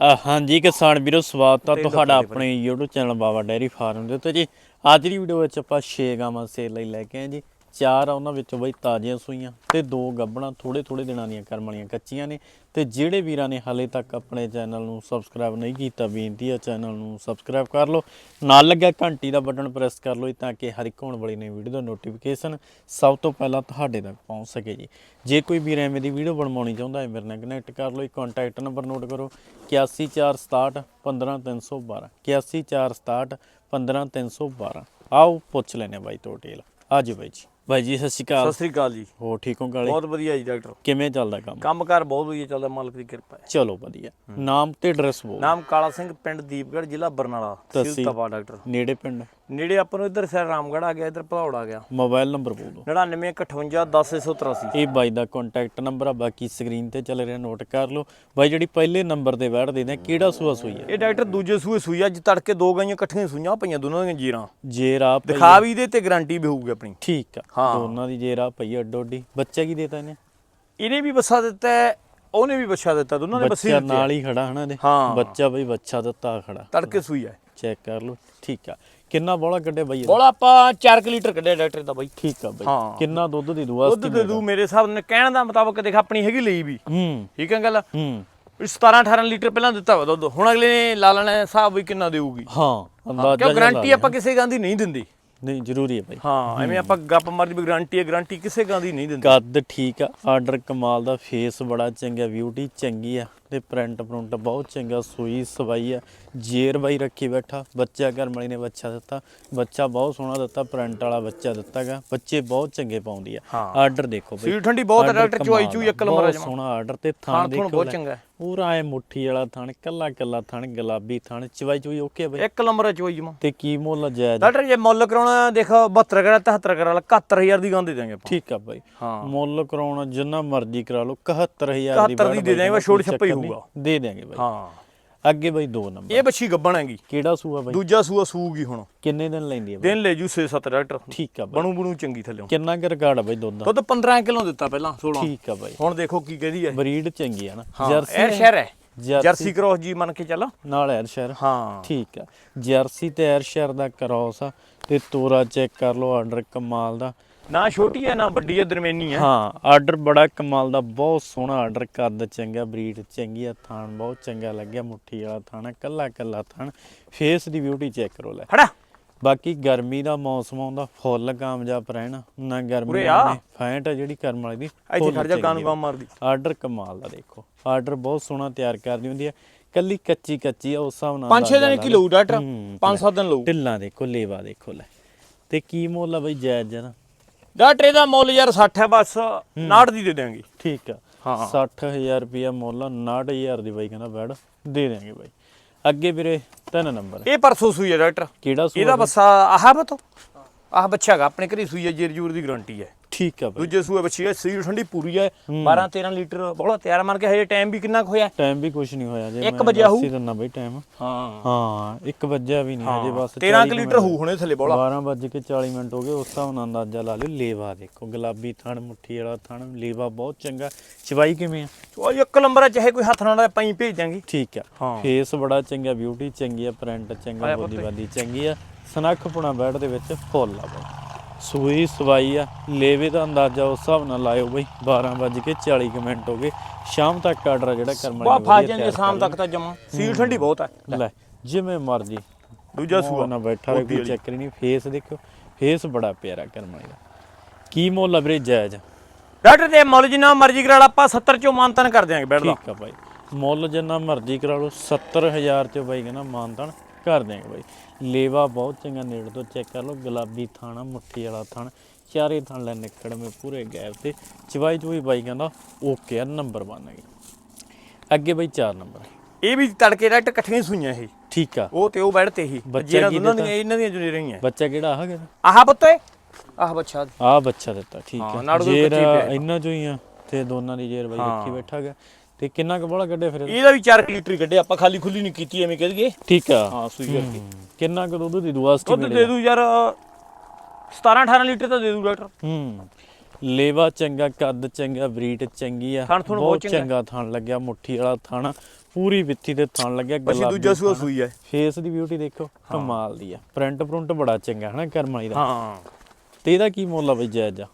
ਹਾਂਜੀ ਕਿਸਾਨ ਵੀਰੋ ਸਵਾਗਤ ਆ ਤੁਹਾਡਾ ਆਪਣੇ YouTube channel Baba dairy farm ਦੇ ਉੱਤੇ ਜੀ। ਅੱਜ ਦੀ ਵੀਡੀਓ ਵਿੱਚ ਆਪਾਂ 6 ਗਾਵਾਂ ਸੇਲ ਲਈ ਲੈ ਕੇ ਆਏ ਜੀ। ਚਾਰ ਆ, ਉਹਨਾਂ ਵਿੱਚੋਂ ਬਈ ਤਾਜ਼ੀਆਂ ਸੂਈਆਂ ਤੇ ਦੋ ਗੱਬਣਾ ਥੋੜੇ ਥੋੜੇ ਦਿਨਾਂ ਦੀਆਂ ਕਰਮ ਵਾਲੀਆਂ ਕੱਚੀਆਂ ਨੇ। ਤੇ ਜਿਹੜੇ ਵੀਰਾਂ ਨੇ ਹਾਲੇ ਤੱਕ ਆਪਣੇ ਚੈਨਲ ਨੂੰ ਸਬਸਕ੍ਰਾਈਬ ਨਹੀਂ ਕੀਤਾ, ਬੇਨਤੀ ਆ ਚੈਨਲ ਨੂੰ ਸਬਸਕ੍ਰਾਈਬ ਕਰ ਲਓ। ਨਾਲ ਲੱਗਿਆ ਘੰਟੀ ਦਾ ਬਟਨ ਪ੍ਰੈਸ ਕਰ ਲਓ ਤਾਂ ਕਿ ਹਰ ਇੱਕ ਹੋਣ ਵਾਲੀ ਨਵੀਂ ਵੀਡੀਓ ਦਾ ਨੋਟੀਫਿਕੇਸ਼ਨ ਸਭ ਤੋਂ ਪਹਿਲਾਂ ਤੁਹਾਡੇ ਤੱਕ ਪਹੁੰਚ ਸਕੇ ਜੀ। ਜੇ ਕੋਈ ਵੀਰ ਐਵੇਂ ਦੀ ਵੀਡੀਓ ਬਣਵਾਉਣੀ ਚਾਹੁੰਦਾ ਹੈ, ਮੇਰੇ ਨਾਲ ਕਨੈਕਟ ਕਰ ਲਓ ਇੱਕ ਕੰਟੈਕਟ ਨੰਬਰ ਨੋਟ ਕਰੋ 8147 15312 8147 15312 ਆਓ ਪੁੱਛ ਲੈਨੇ ਬਾਈ ਤੋਂ ਡਿਟੇਲ ਜੀ ਬਾਈ ਜੀ। ਬਾਈ ਜੀ ਸਤਿ ਸ਼੍ਰੀ ਅਕਾਲ। ਸਤਿ ਸ੍ਰੀ ਅਕਾਲ ਜੀ। ਹੋ ਠੀਕ ਹੋ ਕਾਲੇ ਬਹੁਤ ਵਧੀਆ ਜੀ ਡਾਕਟਰ। ਕਿਵੇਂ ਚੱਲਦਾ ਕੰਮ? ਕੰਮਕਾਰ ਬਹੁਤ ਵਧੀਆ ਚੱਲਦਾ ਮਾਲਕ ਦੀ ਕਿਰਪਾ ਹੈ। ਚਲੋ ਵਧੀਆ। ਨਾਮ ਤੇ ਐਡਰੈਸ ਬੋਲ। ਨਾਮ ਕਾਲਾ ਸਿੰਘ ਪਿੰਡ ਦੀਪਗੜ੍ਹ ਜ਼ਿਲ੍ਹਾ ਬਰਨਾਲਾ ਤਹਿਸੀਲ। ਤਹਿਸੀਲ ਤਪਾ ਡਾਕਟਰ। ਨੇੜੇ ਪਿੰਡ? ਨੇੜੇ ਆਪਾਂ ਨੂੰ ਇੱਧਰ ਸਰ ਰਾਮਗੜ੍ਹ ਆ ਗਿਆ ਇੱਧਰ ਭਦੌੜ ਆ ਗਿਆ। ਮੋਬਾਈਲ ਨੰਬਰ ਬੋਲ ਦਿਓ। 9958 ਇਹ ਬਾਈ ਦਾ ਕੰਟੈਕਟ ਨੰਬਰ ਆ ਬਾਕੀ ਸਕਰੀਨ ਤੇ ਚੱਲ ਰਿਹਾ ਨੋਟ ਕਰ ਲਓ। ਬਾਈ ਜਿਹੜੀ ਪਹਿਲੇ ਨੰਬਰ ਤੇ ਬੈਠ ਦੇ ਨੇ ਕਿਹੜਾ ਸੂਆ ਸੂਈ ਹੈ ਇਹ ਡਾਕਟਰ ਦੂਜੇ ਸੂਏ ਸੂਈ ਅੱਜ ਤੜਕੇ ਦੋ ਗਾਈਆਂ ਇਕੱਠੀਆਂ ਸੂਈਆਂ ਪਈਆਂ ਦੋਨਾਂ ਦੀਆਂ ਜੀਰਾਂ। ਜੇਰ ਦਿਖਾ ਵੀ ਇਹਦੇ ਤੇ ਗਾਰੰਟੀ ਵੀ ਹੋਊਗੀ ਆਪਣੀ। ਠੀਕ ਆ। ਹਾਂ। ਦੋਨਾਂ ਦੀ ਜੇਰ ਪਈ ਅੱਡੋ ਅੱਡੀ। ਬੱਚਾ ਕੀ ਦੇਤਾ ਇਹਨੇ? ਇਹਨੇ ਵੀ ਬੱਸਾ ਦਿੱਤਾ ਹੈ, ਉਹਨੇ ਵੀ ਬੱਚਾ ਦਿੱਤਾ ਦੋਨਾਂ ਨੇ ਬੱਸੇ ਬੱਚਾ ਦਿੱਤੇ ਨਾਲ ਹੀ ਖੜਾ ਹਨਾ ਇਹਦੇ। ਹਾਂ। ਬੱਚਾ ਬਈ ਬੱਚਾ ਦਿੱਤਾ ਖੜਾ। ਤੜਕੇ ਸੂਈ ਹੈ ਚੈੱਕ ਕਰ ਲਓ ਠੀਕ ਆ। ਕਿੰਨਾ ਬੋਲਾ ਕੱਢੇ ਬਾਈ ਇਹਦਾ? ਬੋਲਾ ਆਪਾਂ 4 ਲੀਟਰ ਕੱਢਿਆ ਡਾਕਟਰ ਦਾ ਬਾਈ। ਠੀਕ ਆ ਬਾਈ। ਕਿੰਨਾ ਦੁੱਧ ਦੀ ਦੁਆ ਦੁੱਧ ਦੇ ਦੂ ਮੇਰੇ ਹਿਸਾਬ ਨਾਲ ਕਹਿਣ ਦਾ ਮੁਤਾਬਕ ਦੇਖ ਆਪਣੀ ਹੈਗੀ ਲਈ ਵੀ। ਹੂੰ। ਠੀਕ ਹੈ ਗੱਲ? ਹੂੰ। 17 18 ਲੀਟਰ ਪਹਿਲਾਂ ਦਿੱਤਾ ਵਾ ਦੁੱਧ। ਹੁਣ ਅਗਲੇ ਨੇ ਲਾ ਲੈਣਾ ਹੈ ਹਿਸਾਬ ਵੀ ਕਿੰਨਾ ਦੇਊਗੀ। ਹਾਂ ਅੰਦਾਜ਼ਾ ਕਿਉਂ ਜਿਹਾ ਲਾ ਗਾਰੰਟੀ ਲਿਆ। ਆਪਾਂ ਕਿਸੇ ਗਾਂ ਦੀ ਨਹੀਂ ਦਿੰਦੇ। ਨਹੀਂ ਜ਼ਰੂਰੀ ਹੈ ਬਾਈ ਹਾਂ ਐਵੇਂ ਆਪਾਂ ਗੱਪ ਮਾਰਦੀ ਵੀ ਗਾਰੰਟੀ ਹੈ ਗਾਰੰਟੀ ਕਿਸੇ ਗਾਂ ਦੀ ਨਹੀਂ ਦਿੰਦੇ। ਕੱਦ ਠੀਕ ਆ ਆਰਡਰ ਕਮਾਲ ਦਾ ਫੇਸ ਬੜਾ ਚੰਗਾ ਬਿਊਟੀ ਚੰਗੀ ਆ। ਤੇ ਪ੍ਰਿੰਟ ਪ੍ਰਿੰਟ ਬਹੁਤ ਚੰਗਾ ਸੂਈ ਸਵਾਈ ਆ। ਜੇਰ ਬਾਈ ਰੱਖੀ ਬੈਠਾ ਬੱਚਾ ਘਰ ਵਾਲੀ ਨੇ ਬੱਚਾ ਦਿੱਤਾ। ਬੱਚਾ ਬਹੁਤ ਸੋਹਣਾ ਦਿੱਤਾ ਪ੍ਰਿੰਟ ਵਾਲਾ ਬੱਚਾ ਦਿੱਤਾਗਾ। ਬੱਚੇ ਬਹੁਤ ਚੰਗੇ ਪਾਉਂਦੀ ਆ। ਆਰਡਰ ਦੇਖੋ ਬਈ। ਸੀਲ ਠੰਡੀ ਬਹੁਤ ਡਾਕਟਰ ਚੁਆਈ ਚੂ ਇੱਕ ਨੰਬਰ ਜਮਾ। ਸੋਹਣਾ ਆਰਡਰ ਤੇ ਥਾਣ ਥਾਣ ਦੇਖੋ ਬਹੁਤ। ਚੰਗਾ। ਪੂਰਾ ਐ ਮੁੱਠੀ ਵਾਲਾ ਥਣ ਕੱਲਾ ਕੱਲਾ ਥਣ ਗੁਲਾਬੀ ਥਣ ਚਵਾਈ ਚੂਈ ਓਕੇ ਬਈ। ਇੱਕ ਨੰਬਰ ਹੈ ਚੁਆਈ ਜਮਾ। ਤੇ ਕੀ ਮੁੱਲ ਜਾਇਜ਼? ਡਾਕਟਰ ਜੇ ਮੁੱਲ ਕਰਾਉਣਾ ਦੇਖੋ 72 ਕਰਾ 73 ਕਰਾ ਲਾ 71000 ਦੀ ਗਾਂ ਦੇ ਦਾਂਗੇ ਆਪਾਂ। ਠੀਕ ਆ ਬਾਈ। ਹਾਂ। ਮੁੱਲ ਕਰਾਉਣਾ ਜਿੰਨਾ ਮਰਜ਼ੀ ਕਰਾ ਲਓ 71000 ਦੀ 71 ਦੀ ਦੇ ਦਿਆਂਗੇ, ਬਸ ਛੋੜ ਛੱਪਾ ਹੀ ਹੋਊਗਾ। ਦੇ ਦਿਆਂਗੇ ਬਾਈ। ਹਾਂ। ਅੱਗੇ ਬਾਈ ਦੋ ਨੰਬਰ। ਇਹ ਬੱਚੀ ਗੱਬਣ ਹੈਗੀ। ਕਿਹੜਾ ਸੂਆ ਬਾਈ? ਦੂਜਾ ਸੂਆ ਸੂਗੀ ਹੁਣ। ਕਿੰਨੇ ਦਿਨ ਲੈਂਦੀ ਬਾਈ? ਦਿਨ ਲੈ ਜੂ 6-7 ਡਾਕਟਰ ਠੀਕ ਆ ਬਾਈ। ਬਣੂ ਬਣੂ ਚੰਗੀ ਥੱਲੇ। ਕਿੰਨਾ ਕੁ ਰਿਕਾਰਡ ਆ ਬਾਈ ਦੁੱਧ ਦਾ ਦੁੱਧ 15 ਕਿਲੋ ਦਿੱਤਾ ਪਹਿਲਾਂ 16 ਠੀਕ ਆ ਬਾਈ। ਹੁਣ ਦੇਖੋ ਕੀ ਕਹਿੰਦੀ ਹੈ। ਬਰੀਡ ਚੰਗੀ ਆ ਨਾ। ਹਾਂ ਜਰਸੀ ਇਹ ਸ਼ਹਿਰ ਹੈ। ਜਰਸੀ ਕ੍ਰੋਸ ਜੀ ਮੰਨ ਕੇ ਚੱਲ। ਨਾਲ ਐਰ ਸ਼ਹਿਰ। ਹਾਂ। ਠੀਕ ਆ। ਜਰਸੀ ਤੇ ਐਰ ਸ਼ਹਿਰ ਦਾ ਕ੍ਰਾਸ ਆ। ਤੇ ਤੋਰਾ ਚੈੱਕ ਕਰ ਲਓ ਆਰਡਰ ਕਮਾਲ ਦਾ। ਨਾ ਛੋਟੀ ਹੈ ਨਾ ਵੱਡੀ ਹੈ ਦਰਮਿਆਨੀ ਹੈ। ਹਾਂ ਆਰਡਰ ਬੜਾ ਕਮਾਲ ਦਾ ਬਹੁਤ ਸੋਹਣਾ ਆਰਡਰ ਕੱਦ ਚੰਗਾ ਬਰੀਡ ਚੰਗੀ ਆ ਥਾਣ ਬਹੁਤ ਚੰਗਾ ਲੱਗਿਆ ਮੁੱਠੀ ਵਾਲਾ ਥਾਣਾ ਕੱਲਾ ਕੱਲਾ ਥਾਣ ਫੇਸ ਦੀ ਬਿਊਟੀ ਚੈੱਕ ਕਰੋ ਲੈ। ਫੜਾ ਬਾਕੀ ਗਰਮੀ ਦਾ ਮੌਸਮ ਆਉਂਦਾ ਫੁੱਲ ਕਾਮਯਾਬ ਰਹਿਣਾ। ਨਾ ਗਰਮੀ। ਨੇ ਫੈਂਟ ਆ ਜਿਹੜੀ ਕਰਮ ਵਾਲੀ ਦੀ ਇੱਥੇ ਖੜ ਜਾ ਗਾਂ ਨੂੰ ਗਾਂ ਮਾਰਦੀ। ਆਰਡਰ ਕਮਾਲ ਦਾ ਦੇਖੋ। ਆਰਡਰ ਬਹੁਤ ਸੋਹਣਾ ਤਿਆਰ ਕਰਦੀ ਹੁੰਦੀ ਹੈ ਕੱਲੀ ਕੱਚੀ ਕੱਚੀ ਆ ਉਸ ਹਿਸਾਬ ਨਾਲ ਪੰਜ ਛੇ ਦਿਨ ਕੀ ਲਊ ਡਾਕਟਰ? ਹੂੰ, ਪੰਜ ਸੱਤ ਦਿਨ ਲਊ। ਢਿੱਲਾਂ ਦੇਖੋ ਲੇਵਾ ਦੇਖੋ ਲੈ। ਤੇ ਕੀ ਮੁੱਲ ਆ ਬਈ ਜਾਇਜ਼ ਜਨਾ ਡਾਕਟਰ ਇਹਦਾ ਮੁੱਲ ਯਾਰ 60 ਹੈ ਬਸ 59 ਦੀ ਦੇ ਦਿਆਂਗੇ। ਠੀਕ ਆ। ਹਾਂ। 60000 ਰੁਪਿਆ ਮੁੱਲ 69000 ਦੀ ਬਾਈ ਕਹਿੰਦਾ ਬੈਡ ਦੇ ਦੇਾਂਗੇ ਬਾਈ। ਅੱਗੇ ਵੀਰੇ ਤਿੰਨ ਨੰਬਰ। ਇਹ ਪਰਸੋਂ ਸੂਈ ਹੈ ਡਾਕਟਰ। ਕਿਹੜਾ ਸੂਆ ਇਹਦਾ ਬੱਸਾ ਆਹ ਬਤੋ? ਆਹ ਬੱਚਾ ਹੈਗਾ ਆਪਣੇ ਘਰੇ ਸੂਈ ਹੈ ਜੇਰ ਜੂਰ ਦੀ ਗਾਰੰਟੀ ਹੈ। ਠੀਕ ਆ ਬਾਈ। ਦੂਜੇ ਸੂਏ ਬੱਚੀ ਹੈ ਸੀਲ ਠੰਡੀ ਪੂਰੀ ਹੈ 12 13 ਲੀਟਰ ਬੋਲਾ ਤਿਆਰ ਮੰਨ ਕੇ ਹਜੇ ਟਾਈਮ ਵੀ ਕਿੰਨਾ ਕੁ ਹੋਇਆ? ਟਾਈਮ ਵੀ ਕੁਝ ਨਹੀਂ ਹੋਇਆ ਜੇ ਇੱਕ ਵਜੇ ਆਊ। ਦਿੰਦਾ ਬਾਈ ਟਾਈਮ ਹਾਂ। ਹਾਂ 1 ਵਜੇ ਵੀ ਨਹੀਂ ਹਜੇ ਬਸ 13 40 ਲੀਟਰ ਹੋਊ ਹੁਣੇ ਥੱਲੇ ਬੋਲਾ। 12 ਵੱਜ ਕੇ 40 ਮਿੰਟ ਹੋ ਗਏ ਉਸ ਹਿਸਾਬ ਨਾਲ ਅੰਦਾਜ਼ਾ ਲਾ ਲਿਓ ਲੇਵਾ ਦੇਖੋ ਗੁਲਾਬੀ ਥਣ ਮੁੱਠੀ ਵਾਲਾ ਥਣ ਲੇਵਾ ਬਹੁਤ ਚੰਗਾ। ਚਵਾਈ ਕਿਵੇਂ ਆ? ਉਹ ਇੱਕ ਨੰਬਰ ਹੈ ਚਾਹੇ ਕੋਈ ਹੱਥ ਨਾਲ ਪਾਈ ਭੇਜ ਦਾਂਗੇ ਠੀਕ ਆ। ਹਾਂ। ਫੇਸ ਬੜਾ ਚੰਗਾ ਬਿਊਟੀ ਚੰਗੀ ਆ ਪ੍ਰਿੰਟ ਚੰਗਾ ਬੋਦੀ। ਬਾਦੀ ਚੰਗੀ ਆ। ਸਨੱਖ ਪੁਣਾ ਬੈਡ ਦੇ ਵਿੱਚ ਫੁੱਲ ਆ ਬਾਈ। ਸੂਈ ਸਵਾਈ ਆ ਲੇਵੇ ਦਾ ਅੰਦਾਜ਼ਾ ਉਸ ਹਿਸਾਬ ਨਾਲ ਲਾਇਓ ਬਈ 12 ਵੱਜ ਕੇ 40 ਕੁ ਮਿੰਟ ਹੋ ਗਏ। ਸ਼ਾਮ ਤੱਕ ਆਰਡਰ ਜਿਹੜਾ ਕਰਮ ਬਾ ਫਾ ਜਾਂਗੇ ਸ਼ਾਮ ਤੱਕ ਤਾਂ ਜਮਾ। ਸੀਲ ਠੰਡੀ ਬਹੁਤ ਹੈ ਲੈ ਜਿਵੇਂ ਮਰਜ਼ੀ। ਦੂਜਾ ਸੂਆ ਨਾ ਬੈਠਾ ਰਹੇ ਕੋਈ ਚੱਕਰ ਨਹੀਂ ਫੇਸ ਦੇਖੋ ਫੇਸ ਬੜਾ ਪਿਆਰਾ ਕਰਮ ਦਾ। ਕੀ ਮੁੱਲ ਆ ਵੀਰੇ ਜਾਇਜ਼? ਡਾਕਟਰ ਦੇ ਮੁੱਲ ਜਿੰਨਾ ਮਰਜ਼ੀ ਕਰਾ ਲਾ ਆਪਾਂ 70 ਚੋਂ ਮਾਨਤਨ ਕਰ ਦਿਆਂਗੇ ਬੈਠ ਦਾ ਠੀਕ ਆ ਬਾਈ। ਮੁੱਲ ਜਿੰਨਾ ਮਰਜ਼ੀ ਕਰਾ ਲਓ 70000 ਚ ਬਾਈ ਕਹਿੰਦਾ ਮਾਨਤਾਨ। ਕਰ ਦਿਆਂਗੇ ਬਾਈ ਲੇਵਾ ਬਹੁਤ ਚੰਗਾ ਨੇੜੇ ਤੋਂ ਚੈੱਕ ਕਰ ਲਓ। ਗੁਲਾਬੀ ਥਾਣਾ ਮੁੱਠੀ ਵਾਲਾ ਥਣ। ਚਾਰੇ ਥਣ ਲੈ ਨਿਕੜਵੇਂ ਪੂਰੇ ਗੈਪ ਤੇ। ਚਵਾਈ ਚੁਈ ਬਾਈ ਕਹਿੰਦਾ ਓਕੇ ਆ ਨੰਬਰ ਬਣ ਗਈ ਅੱਗੇ ਬਾਈ 4 ਨੰਬਰ ਇਹ ਵੀ ਤੜਕੇ ਡਾਕਟਰ ਇਕੱਠੀਆਂ ਸੁਈਆਂ ਇਹ। ਠੀਕ ਆ। ਉਹ ਤੇ ਉਹ ਬੈਠ ਤੇ ਹੀ ਬੱਚਾ ਜਿਹੜਾ ਦੋਨਾਂ? ਦੀਆਂ ਇਹਨਾਂ ਦੀਆਂ ਜੁੜੀ ਰਹੀਆਂ। ਬੱਚਾ ਕਿਹੜਾ ਆ ਗਿਆ ਆਹ ਪੁੱਤ? ਆਹ ਬੱਚਾ। ਆ ਬੱਚਾ ਦਿੱਤਾ ਠੀਕ ਆ। ਪਿਆ ਇਹਨਾਂ ਚੋਂ ਹੀ ਆ ਤੇ ਦੋਨਾਂ ਦੀ ਜੇਰ ਬਾਈ ਰੱਖੀ ਬੈਠਾ ਗਿਆ ਤੇ ਕਿੰਨਾ ਕੁ ਬੋਲਾ ਕੱਢਿਆ ਫਿਰ ਇਹਦਾ? ਇਹਦਾ ਵੀ 4 ਲੀਟਰ ਹੀ ਕੱਢਿਆ ਆਪਾਂ ਖਾਲੀ ਖੁੱਲੀ ਨਹੀਂ ਕੀਤੀ ਐਵੇਂ ਕਹਿ ਦਈਏ। ਠੀਕ ਆ। ਹਾਂ ਸੂਈ ਕਰਕੇ। ਕਿੰਨਾ ਕੁ ਦੁੱਧ ਦੀ ਦੁਆ ਦੁੱਧ ਦੇ ਦੂ ਯਾਰ 17 18 ਲੀਟਰ ਤਾਂ ਦੇ ਦੂ ਡਾਕਟਰ। ਹੂੰ ਲੇਵਾ ਚੰਗਾ ਕੱਦ ਚੰਗਾ ਬਰੀਡ ਚੰਗੀ ਆ। ਥਣ ਥੁਣ ਬਹੁਤ ਚੰਗਾ। ਥਣ ਲੱਗਿਆ ਮੁੱਠੀ ਵਾਲਾ ਥਣ ਪੂਰੀ ਵਿੱਥੀ ਤੇ ਥਣ ਲੱਗਿਆ ਬੱਚੀ ਗੁਲਾਬੀ ਦੂਜਾ ਸੂਆ। ਸੂਈ ਹੈ ਫੇਸ ਦੀ ਬਿਊਟੀ ਦੇਖੋ ਕਮਾਲ ਦੀ ਆ। ਪ੍ਰਿੰਟ ਪ੍ਰਿੰਟ ਬੜਾ ਚੰਗਾ ਹਨਾ ਕਰਮ ਵਾਲੀ ਦਾ। ਹਾਂ। ਤੇ ਇਹਦਾ ਕੀ ਮੁੱਲ ਆ ਬਈ ਜਾਇਜ਼? ਆ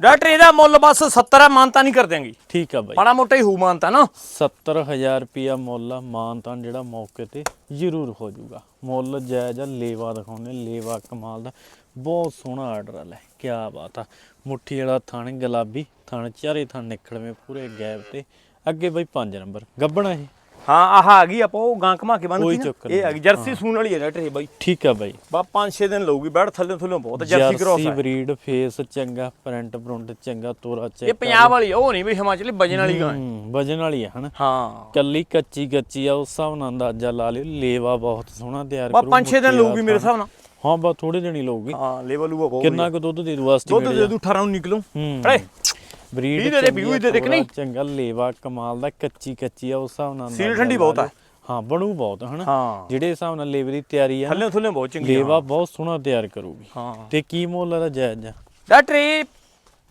ਡਾਕਟਰ ਇਹਦਾ ਮੁੱਲ ਬਸ 70 ਆ ਮਾਨਤਾ ਨਹੀਂ ਕਰ ਦਿਆਂਗੇ ਠੀਕ ਆ ਬਾਈ। ਮਾੜਾ ਮੋਟਾ ਹੀ ਹੂ ਮਾਨਤਾ ਨਾ। 70000 ਰੁਪਿਆ ਮੁੱਲ ਆ ਮਾਨ ਤਾਂ ਜਿਹੜਾ ਮੌਕੇ ਤੇ ਜ਼ਰੂਰ ਹੋ ਜਾਊਗਾ। ਮੁੱਲ ਜਾਇਜ਼ ਆ ਲੇਵਾ ਦਿਖਾਉਂਦੇ ਲੇਵਾ ਕਮਾਲ ਦਾ। ਬਹੁਤ ਸੋਹਣਾ ਆਰਡਰ ਆ ਲੈ ਕੀ ਬਾਤ ਆ। ਮੁੱਠੀ ਵਾਲਾ ਥਣ ਗੁਲਾਬੀ ਥਣ ਚਾਰੇ ਥਣ ਨਿਕਲਵੇਂ ਪੂਰੇ ਗੈਪ ਤੇ। ਅੱਗੇ ਬਈ 5 ਨੰਬਰ ਗੱਬਣਾ ਇਹ। ਹਾਂ ਆਹ ਆ ਗਈ ਆਪਾਂ ਉਹ ਗਾਂ ਘਮਾ ਕੇ ਕੋਈ ਚੱਕਰ ਇਹ ਆ। ਗਈ ਜਰਸੀ ਸੂਣ ਵਾਲੀ ਹੈ ਡਾਕਟਰ ਇਹ ਬਾਈ। ਠੀਕ ਆ ਬਾਈ। ਬਾ 5-6 ਦਿਨ ਲਊਗੀ ਬੈਠ ਥੱਲੇ ਥੱਲੇ ਬਹੁਤ ਜਰਸੀ ਕ੍ਰੋਸ ਜਰਸੀ ਹੈ ਬਰੀਡ ਫੇਸ ਚੰਗਾ ਪ੍ਰਿੰਟ ਪ੍ਰਿੰਟ ਚੰਗਾ ਤੋਰਾ ਚੈੱਕ ਇਹ ਪੰਜਾਬ ਵਾਲੀ ਉਹ ਨਹੀਂ ਬਈ ਹਿਮਾਚਲੀ ਵਜਨ ਵਾਲੀ ਗਾਂ ਹੈ। ਹੂੰ ਵਜਨ ਵਾਲੀ ਆ ਹਨਾ? ਹਾਂ। ਕੱਲੀ ਕੱਚੀ ਕੱਚੀ ਆ ਉਸ ਹਿਸਾਬ ਨਾਲ ਅੰਦਾਜ਼ਾ ਲਾ ਲਿਓ ਲੇਵਾ ਬਹੁਤ ਸੋਹਣਾ ਤਿਆਰ ਬਾ ਕਰੂ, 5-6 ਦਿਨ ਲਊਗੀ ਮੇਰੇ ਹਿਸਾਬ ਨਾਲ। ਹਾਂ ਬਾ ਥੋੜੇ ਦਿਨ ਹੀ ਲਊਗੀ। ਹਾਂ ਉਹ ਬਹੁਤ ਕਿੰਨਾ ਕੁ ਦੁੱਧ ਦੇ ਦੂ ਦੁੱਧ ਐਸਟੀਮੇਟ ਦੇ ਦੂ 18 ਨੂੰ ਨਿਕਲੂ ਹੂੰ। ਅਰੇ ਬਰੀਡ ਵੀਹ ਦੇ ਦੇ, ਵੀਹ ਦੇ ਦੇ ਕਿ ਨਹੀਂ? ਚੰਗਾ ਲੇਵਾ ਕਮਾਲ ਦਾ ਕੱਚੀ ਕੱਚੀ ਆ ਉਸ ਹਿਸਾਬ ਨਾਲ ਸੀਲ ਅੰਦਾਜ਼ਾ ਠੰਡੀ ਲਾ ਬਹੁਤ ਲਿਓ। ਆ। ਹਾਂ ਬਣੂ ਬਹੁਤ ਹਨਾ ਹਾਂ ਜਿਹੜੇ ਹਿਸਾਬ ਨਾਲ ਲੇਵੇ ਦੀ ਤਿਆਰੀ ਆ ਥੱਲੇ ਥੱਲੇ ਬਹੁਤ ਚੰਗੀ ਲੇਵਾ ਬਹੁਤ ਸੋਹਣਾ ਤਿਆਰ ਕਰੂਗੀ ਹਾਂ ਤੇ ਕੀ ਮੁੱਲ ਇਹਦਾ ਜਾਇਜ਼ ਆ ਡਾਕਟਰ ਇਹ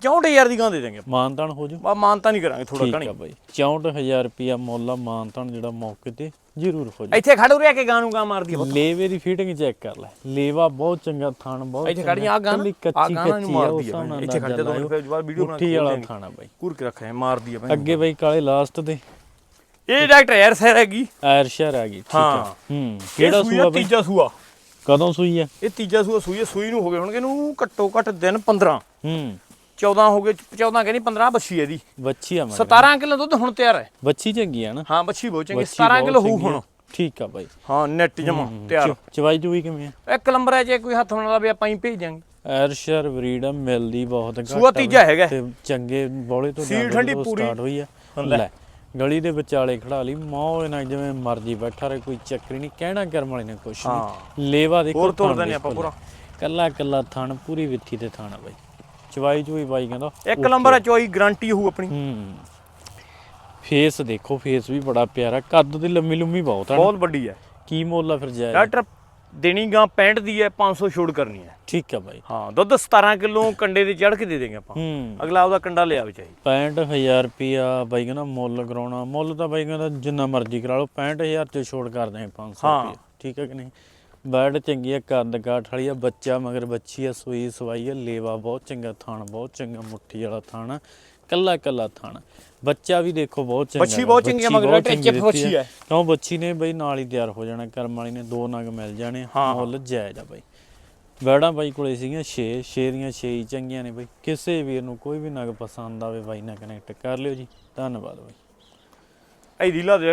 64000 ਦੀ ਗਾਂ ਦੇ ਦੇਂਗੇ ਮਾਨਤਾਨ ਹੋ ਜੂ। ਬਾ ਮਾਨਤਾ ਨਹੀਂ ਕਰਾਂਗੇ ਥੋੜਾ ਠੀਕ ਆ ਬਾਈ। 64000 ਰੁਪਿਆ ਮੁੱਲ ਆ ਮਾਨਤਾਨ ਜਿਹੜਾ ਮੌਕੇ ਤੇ ਜ਼ਰੂਰ ਹੋ ਜੂ। ਇੱਥੇ ਖੜ ਉਰਿਆ ਕੇ ਗਾਂ ਨੂੰ ਗਾਂ ਮਾਰਦੀ ਆ ਲੇਵੇ ਦੀ ਫੀਟਿੰਗ ਚੈੱਕ ਕਰ ਲੈ। ਲੇਵਾ ਬਹੁਤ ਚੰਗਾ ਥਣ ਬਹੁਤ ਇੱਥੇ ਖੜੀਆਂ ਆ ਗਾਂ ਨਾ, ਕੱਲੀ ਆ ਕੱਚੀ ਗਾਂ ਨੂੰ ਕੱਚੀ ਆ ਮਾਰਦੀ ਉਸ ਆ ਹਿਸਾਬ ਨਾਲ ਇੱਥੇ ਖੜ ਜਾ ਦੋ ਮਿੰਟ ਫਿਰ ਬਾਅਦ ਵੀਡੀਓ ਬਣਾ ਕੇ ਵਾਲਾ ਥਾਣਾ ਬਾਈ। ਕੁਰ ਕੇ ਰੱਖਿਆ ਮਾਰਦੀ ਆ ਭੈਣ ਅੱਗੇ ਬਾਈ ਕਾਲੇ ਲਾਸਟ ਤੇ। ਇਹ ਡਾਕਟਰ ਐਰ ਸੈਰ ਹੈਗੀ। ਐਰਸ਼ਰ ਆ ਗਈ ਠੀਕ ਹਾਂ। ਆ ਹੂੰ ਕਿਹੜਾ ਕਿਹੜਾ ਸੂਆ ਬਾਈ? ਤੀਜਾ ਸੂਆ। ਕਦੋਂ ਸੂਈ ਆ? ਇਹ ਤੀਜਾ ਸੂਆ ਸੂਈ ਹੈ, ਸੂਈ ਨੂੰ ਹੋ ਗਏ ਹੋਣਗੇ ਇਹਨੂੰ ਘੱਟੋ ਘੱਟ ਦਿਨ 15 ਹੂੰ। 14 ਹੋ ਗਏ 14 ਕਹਿੰਦੀ 15 ਬੱਛੀ ਇਹਦੀ। ਬੱਚੀ ਆ ਮਗਰ। 17 ਕਿਲੋ ਦੁੱਧ ਹੁਣ ਤਿਆਰ ਹੈ। ਬੱਚੀ ਚੰਗੀ ਆ ਨਾ। ਹਾਂ ਬੱਛੀ ਬਹੁਤ ਚੰਗੀ ਬੱਚੀ 17 ਬਹੁਤ ਕਿਲੋ ਹੋਊ। ਹੁਣ। ਠੀਕ ਆ ਬਾਈ। ਹਾਂ ਨੈਟ ਜਮਾ ਤਿਆਰ। ਚਵਾਈ ਚੂਈ ਕਿਵੇਂ ਆ? ਇੱਕ ਨੰਬਰ ਹੈ ਜੇ ਕੋਈ ਹੱਥ ਨਾਲ ਲਾਵੇ ਆਪਾਂ ਹੀ ਭੇਜ ਦਿਆਂਗੇ। ਐਰਸ਼ਰ ਬਰੀਡ ਮਿਲਦੀ ਬਹੁਤ ਘੱਟ ਸੂਆ ਤੀਜਾ ਹੈਗਾ। ਤੇ ਚੰਗੇ ਬੋਲੇ ਤੋਂ ਸੀਲ ਠੰਡੀ ਪੂਰੀ। start ਹੋਈ ਆ। ਲੈ। ਗਲੀ ਦੇ ਵਿਚਾਲੇ ਖੜਾ ਲਈ ਮੌਜ ਨਾਲ ਜਿਵੇਂ ਮਰਜ਼ੀ ਬੈਠਾ ਰਹੇ ਕੋਈ ਚੱਕਰੀ ਨਹੀਂ ਕਹਿਣਾ ਕਰਮ ਵਾਲੇ ਨੇ ਕੁਛ। ਨਹੀਂ। ਲੇਵਾ ਦੇਖੋ ਹੋਰ ਤੋੜ ਦਿੰਦੇ ਆਪਾਂ ਪੂਰਾ। ਕੱਲਾ ਕੱਲਾ ਥਣ ਪੂਰੀ ਵਿੱਥੀ ਤੇ ਥਣ ਆ ਬਾਈ। ਚਵਾਈ ਚੂਈ ਬਾਈ ਕਹਿੰਦਾ ਇੱਕ ਨੰਬਰ ਹੈ ਚੋਈ ਗਾਰੰਟੀ ਹੋਊ ਆਪਣੀ। ਹੂੰ। ਫੇਸ ਦੇਖੋ ਫੇਸ ਵੀ ਬੜਾ ਪਿਆਰਾ ਕੱਦ ਦੀ ਲੰਮੀ ਲੰਮੀ ਬਹੁਤ ਆ ਨਾ। ਬਹੁਤ ਵੱਡੀ ਹੈ ਕੀ ਮੁੱਲ ਆ ਫਿਰ ਜਾਇਜ਼? ਡਾਕਟਰ ਦੇਣੀ ਗਾਂ 65 ਦੀ ਹੈ 500 ਛੋੜ ਕਰਨੀ ਹੈ ਠੀਕ ਆ ਬਾਈ। ਹਾਂ ਦੁੱਧ 17 ਕਿਲੋ ਕੰਡੇ ਦੇ ਚੜ ਕੇ ਦੇ ਦੇਂਗੇ ਆਪਾਂ। ਹੂੰ। ਅਗਲਾ ਉਹਦਾ ਕੰਡਾ ਲਿਆ ਵਿਚਾਈ 65000 ਰੁਪਿਆ ਬਾਈ ਕਹਿੰਦਾ ਮੁੱਲ ਕਰਾਉਣਾ। ਮੁੱਲ ਤਾਂ ਬਾਈ ਕਹਿੰਦਾ ਜਿੰਨਾ ਮਰਜ਼ੀ ਕਰਾ ਲਓ 65000 ਚ ਛੋੜ ਕਰ ਦਾਂਗੇ 500 ਹਾਂ। ਰੁਪਿਆ ਠੀਕ ਹੈ ਕਿ ਨਹੀਂ? ਬੈਡ ਚੰਗੀ ਆ ਕੱਦ ਕਾਠ ਵਾਲੀ ਆ ਬੱਚਾ ਮਗਰ ਬੱਚੀ ਆ ਸੂਈ ਸਵਾਈ ਆ ਲੇਵਾ ਬਹੁਤ ਚੰਗਾ ਥਣ ਬਹੁਤ ਚੰਗਾ ਮੁੱਠੀ ਵਾਲਾ ਥਣ ਕੱਲਾ ਕੱਲਾ ਥਣ। ਬੱਚਾ ਵੀ ਦੇਖੋ ਬਹੁਤ ਚੰਗਾ ਬੱਚੀ ਬਹੁਤ ਚੰਗੀ ਆ, ਮਗਰ ਟਿੱਚ ਬੱਚੀ ਆ। ਕਿਉਂ ਬੱਚੀ ਨੇ ਬਈ ਨਾਲ ਹੀ ਤਿਆਰ ਹੋ ਜਾਣਾ ਕਰਮ ਵਾਲੀ ਨੇ ਦੋ ਨਗ ਮਿਲ ਜਾਣੇ। ਮੁੱਲ ਜਾਇਜ਼ ਆ ਬਾਈ। ਬੈੜਾਂ ਬਾਈ ਕੋਲੇ ਸੀਗੀਆਂ 6 6 ਦੀਆਂ 6 ਹੀ ਚੰਗੀਆਂ ਨੇ ਬਾਈ। ਕਿਸੇ ਵੀਰ ਨੂੰ ਕੋਈ ਵੀ ਨਗ ਪਸੰਦ ਆਵੇ ਬਾਈ ਨਾਲ ਕਨੈਕਟ ਕਰ ਲਿਓ ਜੀ। ਧੰਨਵਾਦ ਬਾਈ। ਇਹ ਰੀਲਾ ਦੇ